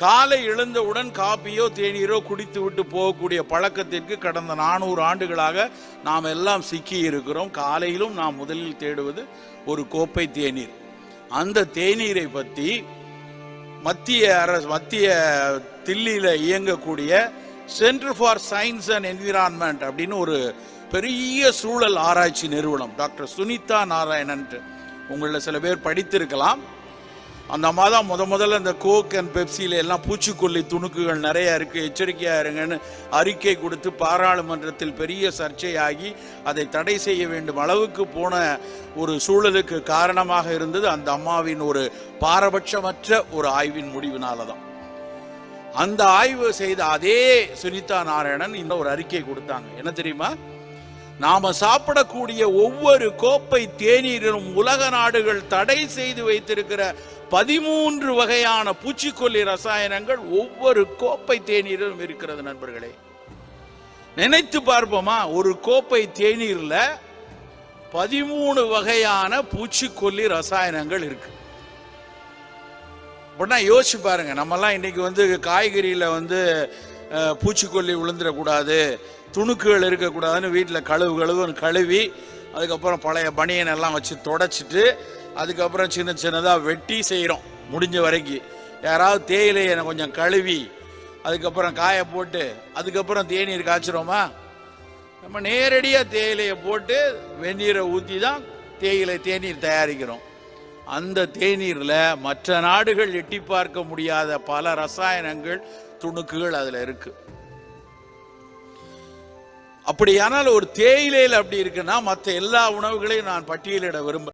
காலை எழுந்தவுடன் காப்பியோ தேநீரோ குடித்து விட்டு போகக்கூடிய பழக்கத்திற்கு கடந்த நானூறு ஆண்டுகளாக நாம் எல்லாம் சிக்கி இருக்கிறோம் காலையிலும் நாம் முதலில் தேடுவது ஒரு கோப்பை தேநீர். அந்த தேநீரை பற்றி மத்திய அரசு மத்திய தில்லியில் இயங்கக்கூடிய centre for science and environment அப்படின்னு ஒரு பெரிய சூழல் ஆராய்ச்சி நிறுவனம். டாக்டர் சுனிதா நாராயணன் உங்களில் சில பேர் படித்திருக்கலாம். அந்த அம்மா தான் முத முதல்ல இந்த கோக் அண்ட் பெப்சியில் எல்லாம் பூச்சிக்கொல்லி துணுக்குகள் நிறையா இருக்குது எச்சரிக்கையா இருங்கன்னு அறிக்கை கொடுத்து பாராளுமன்றத்தில் பெரிய சர்ச்சையாகி அதை தடை செய்ய வேண்டும் அளவுக்கு போன ஒரு சூழலுக்கு காரணமாக இருந்தது அந்த அம்மாவின் ஒரு பாரபட்சமற்ற ஒரு ஆய்வின் முடிவினால தான் அந்த ஆய்வு செய்த அதே சுனிதா நாராயணன் இந்த ஒரு அறிக்கை கொடுத்தாங்க. என்ன தெரியுமா? நாம சாப்பிடக்கூடிய ஒவ்வொரு கோப்பை தேநீரிலும் உலக நாடுகள் தடை செய்து வைத்திருக்கிற பதிமூன்று வகையான பூச்சிக்கொல்லி ரசாயனங்கள் ஒவ்வொரு கோப்பை தேநீரிலும் இருக்கிறது நண்பர்களே. நினைத்து பார்ப்போமா? ஒரு கோப்பை தேநீர்ல பதிமூணு வகையான பூச்சிக்கொல்லி ரசாயனங்கள் இருக்கு. அப்படின்னா யோசிச்சு பாருங்க நம்மலாம் இன்னைக்கு வந்து காய்கறியில வந்து பூச்சிக்கொல்லி விழுந்துடக்கூடாது துணுக்குகள் இருக்கக்கூடாதுன்னு வீட்டில் கழுவு கழுவுன்னு கழுவி அதுக்கப்புறம் பழைய பனியன் எல்லாம் வச்சு தொடச்சிட்டு அதுக்கப்புறம் சின்ன சின்னதாக வெட்டி செய்கிறோம் முடிஞ்ச வரைக்கும் யாராவது தேயிலையை கொஞ்சம் கழுவி அதுக்கப்புறம் காய போட்டு அதுக்கப்புறம் தேநீர் காய்ச்சிரோமா நம்ம நேரடியாக தேயிலையை போட்டு வெந்நீரை ஊற்றி தான் தேயிலை தேநீர் தயாரிக்கிறோம். அந்த தேநீரில் மற்ற நாடுகள் எட்டி பார்க்க முடியாத பல ரசாயனங்கள் துணுக்குகள் அதில் இருக்கு. அப்படியானால் ஒரு தேயிலையில் அப்படி இருக்குன்னா மற்ற எல்லா உணவுகளையும் நான் பட்டியலிட விரும்ப